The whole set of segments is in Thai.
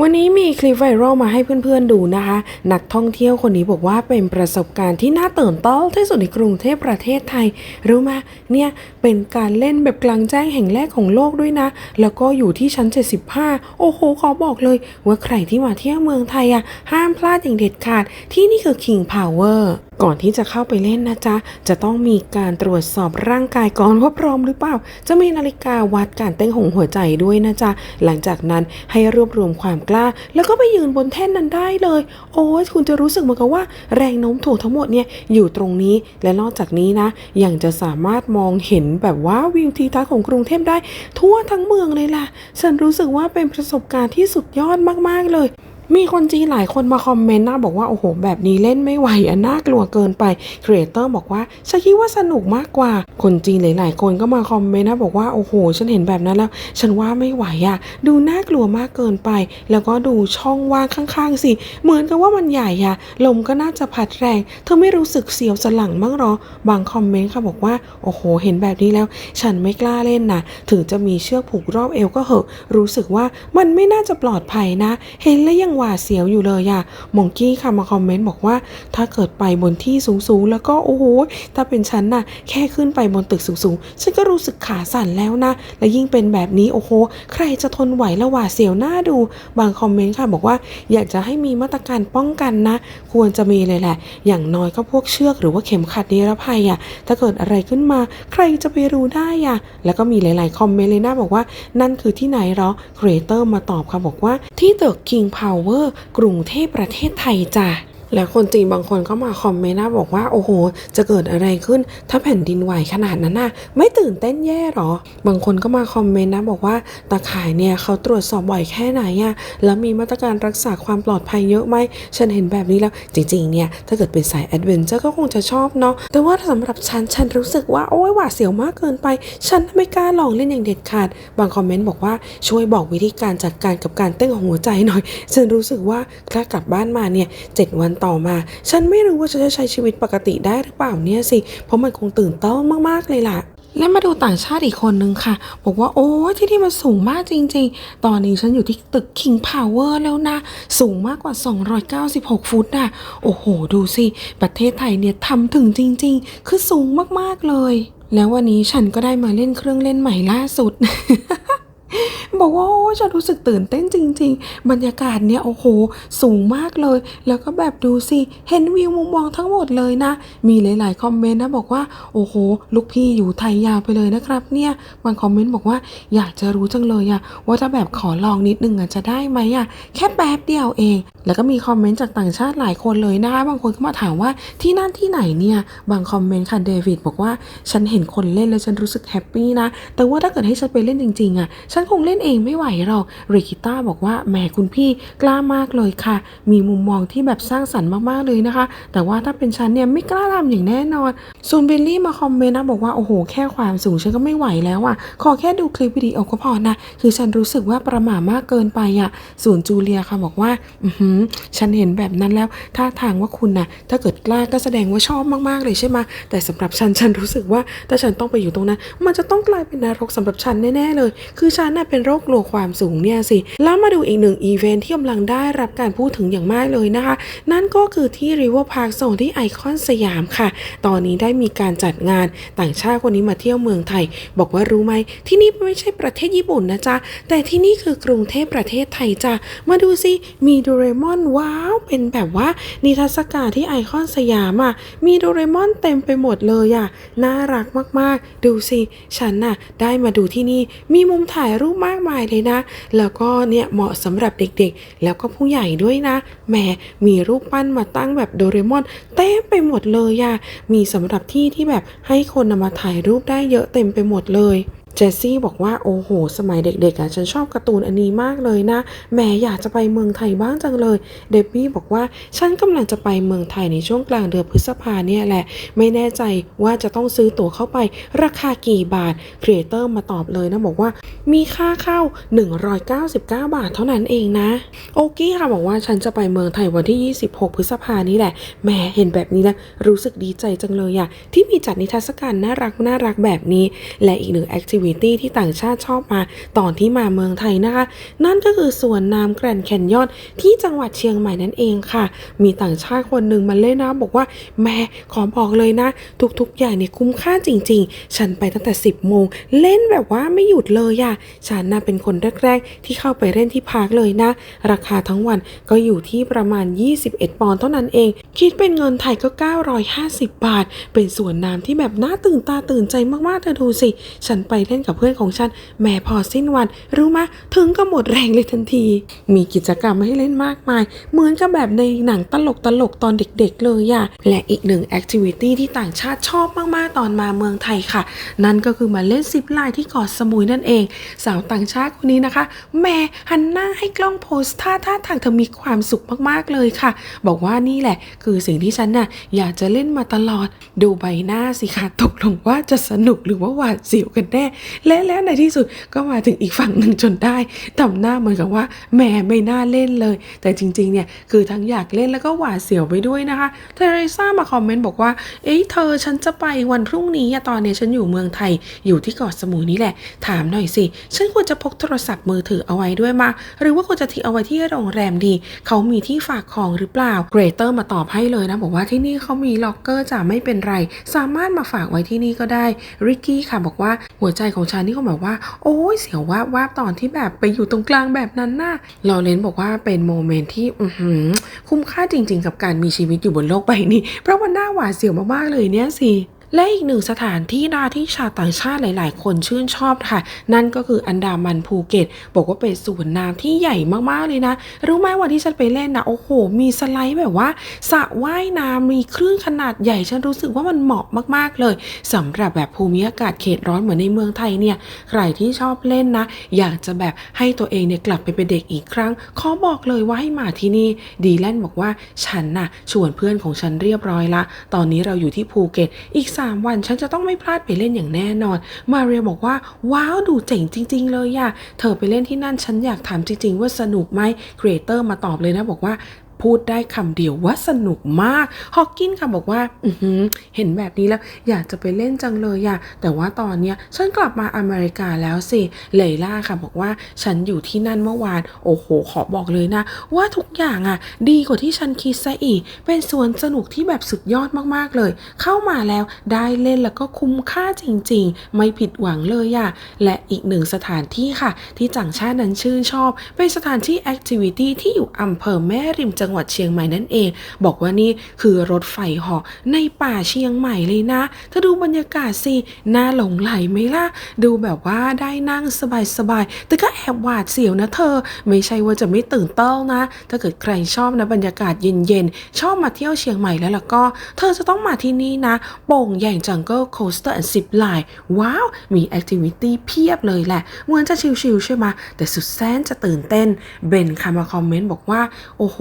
วันนี้มีคลิปไวรัลมาให้เพื่อนๆดูนะคะ นักท่องเที่ยวคนนี้บอกว่าเป็นประสบการณ์ที่น่าตื่นเต้นที่สุดในกรุงเทพประเทศไทย รู้ไหมเนี่ยเป็นการเล่นแบบกลางแจ้งแห่งแรกของโลกด้วยนะ แล้วก็อยู่ที่ชั้น 75 โอ้โหขอบอกเลย ว่าใครที่มาเที่ยวเมืองไทยอะห้ามพลาดอย่างเด็ดขาดที่นี่คือ King Power ก่อนที่จะเข้าไปเล่นนะจ๊ะ จะต้องมีการตรวจสอบร่างกายก่อนว่าพร้อมหรือเปล่า จะมีนาฬิกาวัดการเต้นของหัวใจด้วยนะจ๊ะ หลังจากนั้นให้รวบรวมความกล้า แล้วก็ไปยืนบนแท่นนั้นได้เลย โอ้ยคุณจะรู้สึกเหมือนกับว่าแรงโน้มถ่วงทั้งหมดเนี่ยอยู่ตรงนี้ และนอกจากนี้นะ ยังจะสามารถมองเห็นแบบว่าวิวทิวทัศน์ของกรุงเทพได้ ทั่วทั้งเมืองเลยล่ะ ฉันรู้สึกว่าเป็นประสบการณ์ที่สุดยอดมากๆเลย มีคนจีนหลายคนมาคอมเมนต์นะบอกว่าโอ้โหแบบนี้เล่นไม่ไหวอะน่ากลัวเกินไปครีเอเตอร์บอกว่าฉันคิดว่าสนุกมากกว่าคนจีนหลาย ๆ คนก็มาคอมเมนต์นะบอกว่าโอ้โห ฉันเห็นแบบนั้นแล้ว ฉันว่าไม่ไหวอะดูน่ากลัวมากเกินไป แล้วก็ดูช่องว่างข้าง ๆ สิ เหมือนกับว่ามันใหญ่อะลมก็น่าจะพัดแรง เธอไม่รู้สึกเสียวสลังบ้างหรอ บางคอมเมนต์ค่ะบอกว่าโอ้โห เห็นแบบนี้แล้ว ฉันไม่กล้าเล่นนะถึงจะมีเชือกผูกรอบเอวก็เหอะ รู้สึกว่ามันไม่น่าจะปลอดภัยนะ เห็นแล้วยังหวาดเสียวอยู่เลยอะมงกี้ค่ะมาคอมเมนต์บอกว่า ถ้าเกิดไปบนที่สูง ๆ แล้วก็โอ้โหถ้าเป็นฉันน่ะ แค่ขึ้นไปบนตึกสูงๆ ฉันก็รู้สึกขาสั่นแล้วนะ และยิ่งเป็นแบบนี้โอ้โห ใครจะทนไหวละหวาดเสียวหน้าดู บางคอมเมนต์ค่ะบอกว่าอยากจะให้มีมาตรการป้องกันนะ ควรจะมีเลยแหละ อย่างน้อยก็พวกเชือกหรือว่าเข็มขัดนิรภัยอะถ้าเกิดอะไรขึ้นมา ใครจะไปรู้ได้อะแล้วก็มีหลายๆคอมเมนต์เลยนะบอกว่านั่นคือที่ไหนหรอครีเอเตอร์มาตอบค่ะบอกว่าที่ตึก King Power กรุงเทพประเทศไทยจ้ะ แล้วคนจีนบางคนก็มาคอมเมนต์นะบอกว่าโอ้โห จะเกิดอะไรขึ้น ถ้าแผ่นดินไหวขนาดนั้นน่ะ ไม่ตื่นเต้นแย่หรอ บางคนก็มาคอมเมนต์นะบอกว่าตาข่ายเนี่ยเขาตรวจสอบบ่อยแค่ไหนอะแล้วมีมาตรการรักษาความปลอดภัยเยอะไหมฉันเห็นแบบนี้แล้วจริงๆเนี่ยถ้าเกิดเป็นสายแอดเวนเจอร์ก็คงจะชอบเนาะแต่ว่าสำหรับฉันฉันรู้สึกว่าโอ้ยหวาดเสียวมากเกินไป ฉันไม่กล้าลองเล่นอย่างเด็ดขาด บางคอมเมนต์บอกว่าช่วยบอกวิธีการจัดการกับการเต้นของหัวใจหน่อย ฉันรู้สึกว่าถ้ากลับบ้านมาเนี่ยเจ็ดวันต่อมา ฉันไม่รู้ว่าฉันจะใช้ชีวิตปกติได้หรือเปล่าเนี่ยสิ เพราะมันคงตื่นเต้นมากๆเลยล่ะและมาดูต่างชาติอีกคนนึงค่ะ บอกว่าโอ้ที่นี่มันสูงมากจริง ๆ ตอนนี้ฉันอยู่ที่ตึก King Power แล้วนะ สูงมากกว่า 296 ฟุตน่ะโอ้โห ดูสิ ประเทศไทยเนี่ยทำถึงจริง ๆ คือสูงมากๆเลย แล้ววันนี้ฉันก็ได้มาเล่นเครื่องเล่นใหม่ล่าสุด บอกว่าโอ้ฉันรู้สึกตื่นเต้นจริง ๆ บรรยากาศเนี่ยโอ้โห สูงมากเลย แล้วก็แบบดูสิ เห็นวิวมุมมองทั้งหมดเลยนะ มีหลาย ๆ คอมเมนต์นะบอกว่าโอ้โห ลูกพี่อยู่ไทยยาวไปเลยนะครับ เนี่ยบางคอมเมนต์บอกว่าอยากจะรู้จังเลยอะว่าถ้าแบบขอลองนิดนึงอะจะได้ไหมอะแค่แป๊บเดียวเอง แล้วก็มีคอมเมนต์จากต่างชาติหลายคนเลยนะคะบางคนก็มาถามว่าที่นั่นที่ไหนเนี่ยบางคอมเมนต์ค่ะเดวิดบอกว่าฉันเห็นคนเล่นแล้วฉันรู้สึกแฮปปี้นะแต่ว่าถ้าเกิดให้ฉันไปเล่นจริงๆอะฉันคงเล่นเองไม่ไหวหรอกริกิต้าบอกว่าแหมคุณพี่กล้ามากเลยค่ะ มีมุมมองที่แบบสร้างสรรค์มากๆเลยนะคะ แต่ว่าถ้าเป็นฉันเนี่ยไม่กล้าทำอย่างแน่นอนส่วนเบลลี่มาคอมเมนต์นะบอกว่าโอ้โหแค่ความสูงฉันก็ไม่ไหวแล้วอะขอแค่ดูคลิปวิดีโอก็พอนะ คือฉันรู้สึกว่าประหม่ามากเกินไปอะส่วนจูเลียค่ะบอกว่าอือหือฉันเห็นแบบนั้นแล้วท่าทางว่าคุณนะถ้าเกิดกล้าก็แสดงว่าชอบมากๆเลยใช่ไหมแต่สำหรับฉันฉันรู้สึกว่าถ้าฉันต้องไปอยู่ตรงนั้น มันจะต้องกลายเป็นนรกสำหรับฉันแน่ๆเลย คือฉันน่ะเป็นโรคกลัวความสูงเนี่ยสิ แล้วมาดูอีกหนึ่งอีเวนท์ที่กำลังได้รับการพูดถึงอย่างมากเลยนะคะ นั่นก็คือที่ River Park Zone ที่ไอคอนสยามค่ะ ตอนนี้ได้มีการจัดงานต่างชาติคนนี้มาเที่ยวเมืองไทย บอกว่ารู้ไหม ที่นี่ไม่ใช่ประเทศญี่ปุ่นนะจ๊ะ แต่ที่นี่คือกรุงเทพประเทศไทยจ้ะ มาดูสิ มีโดเรมอนว้าว เป็นแบบว่านิทรรศการที่ไอคอนสยามอะ มีโดเรมอนเต็มไปหมดเลยอะ น่ารักมากๆ ดูสิ ฉันน่ะได้มาดูที่นี่ มีมุมถ่ายรูปมากมายเลยนะ แล้วก็เนี่ยเหมาะสำหรับเด็กๆ แล้วก็ผู้ใหญ่ด้วยนะแหมมีรูปปั้นมาตั้งแบบโดเรมอนเต็มไปหมดเลยอะมีสำหรับที่ที่แบบให้คนนำมาถ่ายรูปได้เยอะเต็มไปหมดเลย เจสซี่บอกว่าโอ้โห สมัยเด็กๆอะฉันชอบการ์ตูนอันนี้มากเลยนะแหมอยากจะไปเมืองไทยบ้างจังเลย เดบบี้บอกว่าฉันกำลังจะไปเมืองไทยในช่วงกลางเดือนพฤษภาเนี่ยแหละ ไม่แน่ใจว่าจะต้องซื้อตั๋วเข้าไปราคากี่บาทครีเอเตอร์มาตอบเลยนะบอกว่ามีค่าเข้า 199 บาทเท่านั้นเองนะ โอกี้ค่ะบอกว่าฉันจะไปเมืองไทยวันที่ 26 พฤษภานี้แหละแหมเห็นแบบนี้แล้วรู้สึกดีใจจังเลยอะที่มีจัดนิทรรศการน่ารักน่ารักแบบนี้ และอีกหนึ่งแอคทิวิวิตี้ที่ต่างชาติชอบมาตอนที่มาเมืองไทยนะคะ นั่นก็คือสวนน้ำแกรนแคนยอนที่จังหวัดเชียงใหม่นั่นเองค่ะ มีต่างชาติคนหนึ่งมาเล่นนะบอกว่าแม่ขอบอกเลยนะ ทุกๆ อย่างเนี่ยคุ้มค่าจริง ๆ ฉันไปตั้งแต่ 10โมงเล่นแบบว่าไม่หยุดเลยอะฉันน่ะเป็นคนแรกๆที่เข้าไปเล่นที่พาร์คเลยนะ ราคาทั้งวันก็อยู่ที่ประมาณ 21 ปอนด์เท่านั้นเอง คิดเป็นเงินไทยก็ 950 บาท เป็นสวนน้ำที่แบบน่าตื่นตาตื่นใจมากๆเธอดูสิ ฉันไปเล่นกับเพื่อนของฉันแหม่พอสิ้นวัน รู้มะถึงก็หมดแรงเลยทันที มีกิจกรรมให้เล่นมากมาย เหมือนกับแบบในหนังตลกตลกๆตอนเด็กๆเลยอะและอีกหนึ่งแอคทิวิตี้ที่ต่างชาติชอบมากๆตอนมาเมืองไทยค่ะ นั่นก็คือมาเล่นซิปไลน์ที่เกาะสมุยนั่นเอง สาวต่างชาติคนนี้นะคะแหม่หันหน้าให้กล้องโพสท่าท่าทางเธอมีความสุขมากๆเลยค่ะ บอกว่านี่แหละ คือสิ่งที่ฉันน่ะอยากจะเล่นมาตลอด ดูใบหน้าสิคะตกลงว่าจะสนุกหรือว่าหวาดเสียวกันแน่และแล้วในที่สุดก็มาถึงอีกฝั่งหนึ่งจนได้ทำหน้าเหมือนกับว่าแหม่ไม่น่าเล่นเลย แต่จริงๆเนี่ยคือทั้งอยากเล่นแล้วก็หวาดเสียวไปด้วยนะคะเทเรซ่ามาคอมเมนต์บอกว่าเอ้ยเธอฉันจะไปวันพรุ่งนี้ตอนนี้ฉันอยู่เมืองไทยอยู่ที่เกาะสมุยนี่แหละ ถามหน่อยสิ ฉันควรจะพกโทรศัพท์มือถือเอาไว้ด้วยมาหรือว่าควรจะทิ้งเอาไว้ที่โรงแรมดี เขามีที่ฝากของหรือเปล่าเกรเตอร์มาตอบให้เลยนะบอกว่าที่นี่เขามีล็อกเกอร์จะไม่เป็นไร สามารถมาฝากไว้ที่นี่ก็ได้ริกกี้ค่ะบอกว่าหัวใจของฉันนี่เขาบอกว่า โอ้ยเสียวว่าบว่าบตอนที่แบบไปอยู่ตรงกลางแบบนั้นน่ะลอเรนบอกว่าเป็นโมเมนต์ที่อืคุ้มค่าจริง ๆ กับการมีชีวิตอยู่บนโลกใบนี้ เพราะมันน่าหวาดเสียวมากๆเลยเนี่ยสิ และอีกหนึ่งสถานที่นาที่ชาวต่างชาติหลาย ๆ คนชื่นชอบค่ะ นั่นก็คืออันดามันภูเก็ต บอกว่าเป็นสวนน้ำที่ใหญ่มาก ๆ เลยนะ รู้ไหมวันที่ฉันไปเล่นนะโอ้โห มีสไลด์แบบว่าสระว่ายน้ำมีคลื่นขนาดใหญ่ฉันรู้สึกว่ามันเหมาะมาก ๆ เลยสำหรับแบบภูมิอากาศเขตร้อนเหมือนในเมืองไทยเนี่ยใครที่ชอบเล่นนะ อยากจะแบบให้ตัวเองเนี่ยกลับไปเป็นเด็กอีกครั้งขอบอกเลยว่าให้มาที่นี่ดีแลนบอกว่าฉันน่ะชวนเพื่อนของฉันเรียบร้อยละ ตอนนี้เราอยู่ที่ภูเก็ตอีก3 วัน ฉันจะต้องไม่พลาดไปเล่นอย่างแน่นอน มาเรียบอกว่า ว้าว ดูเจ๋งจริง ๆ เลยอะเธอไปเล่นที่นั่นฉันอยากถามจริง ๆ ว่าสนุกไหมครีเอเตอร์มาตอบเลยนะบอกว่า พูดได้คำเดียวว่าสนุกมาก ฮอกกินค่ะบอกว่าอืเห็นแบบนี้แล้ว อยากจะไปเล่นจังเลยอะแต่ว่าตอนเนี้ยฉันกลับมาอเมริกาแล้วสิ เลล่าค่ะบอกว่าฉันอยู่ที่นั่นเมื่อวาน โอ้โห ขอบอกเลยนะ ว่าทุกอย่างอะดีกว่าที่ฉันคิดซะอีก เป็นสวนสนุกที่แบบสุดยอดมากๆเลย เข้ามาแล้วได้เล่นแล้วก็คุ้มค่าจริง ๆ ไม่ผิดหวังเลยอะและอีกหนึ่งสถานที่ค่ะ ที่ต่างชาตินั้นชื่นชอบ เป็นสถานที่แอคทิวิตี้ที่อยู่อำเภอแม่ริมจังังหวัดเชียงใหม่นั่นเอง บอกว่านี่คือรถไฟเหาะในป่าเชียงใหม่เลยนะถ้าดูบรรยากาศสิน่าหลงไหลไหมล่ะ ดูแบบว่าได้นั่งสบายๆแต่ก็แอบหวาดเสียวนะเธอ ไม่ใช่ว่าจะไม่ตื่นเต้นนะ ถ้าเกิดใครชอบนะบรรยากาศเย็นๆ ชอบมาเที่ยวเชียงใหม่แล้วล่ะก็ เธอจะต้องมาที่นี่นะ โป่งใหญ่จังเกิลโคสเตอร์แอนด์ซิปไลน์ว้าว มีแอคทิวิตี้เพียบเลยแหละ เหมือนจะชิลๆใช่ไหมแต่สุดแสนจะตื่นเต้นเบนค่ะมาคอมเมนต์บอกว่า โอ้โห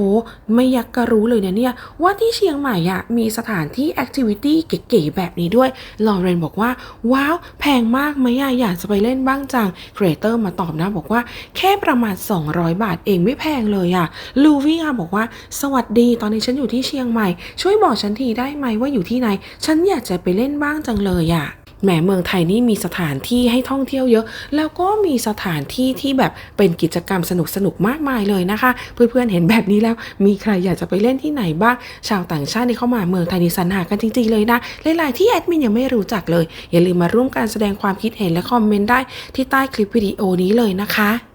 ไม่อยากก็รู้เลยนะเนี่ยว่าที่เชียงใหม่อะมีสถานที่แอคทิวิตี้เก๋ๆแบบนี้ด้วยลอเรนบอกว่า ว้าว แพงมากไหมอะอยากจะไปเล่นบ้างจังครีเอเตอร์มาตอบนะบอกว่าแค่ประมาณ 200 บาทเองไม่แพงเลยอะลูวี่ค่ะบอกว่าสวัสดีตอนนี้ฉันอยู่ที่เชียงใหม่ ช่วยบอกฉันทีได้ไหมว่าอยู่ที่ไหน ฉันอยากจะไปเล่นบ้างจังเลยอะ แหมเมืองไทยนี่มีสถานที่ให้ท่องเที่ยวเยอะ แล้วก็มีสถานที่ที่แบบเป็นกิจกรรมสนุกสนุกๆมากมายเลยนะคะ เพื่อนๆเห็นแบบนี้แล้วมีใครอยากจะไปเล่นที่ไหนบ้างชาวต่างชาติที่เข้ามาเมืองไทยนี่สรรหากันจริงๆเลยนะหลายๆที่แอดมินยังไม่รู้จักเลย อย่าลืมมาร่วมการแสดงความคิดเห็นและคอมเมนต์ได้ที่ใต้คลิปวิดีโอนี้เลยนะคะ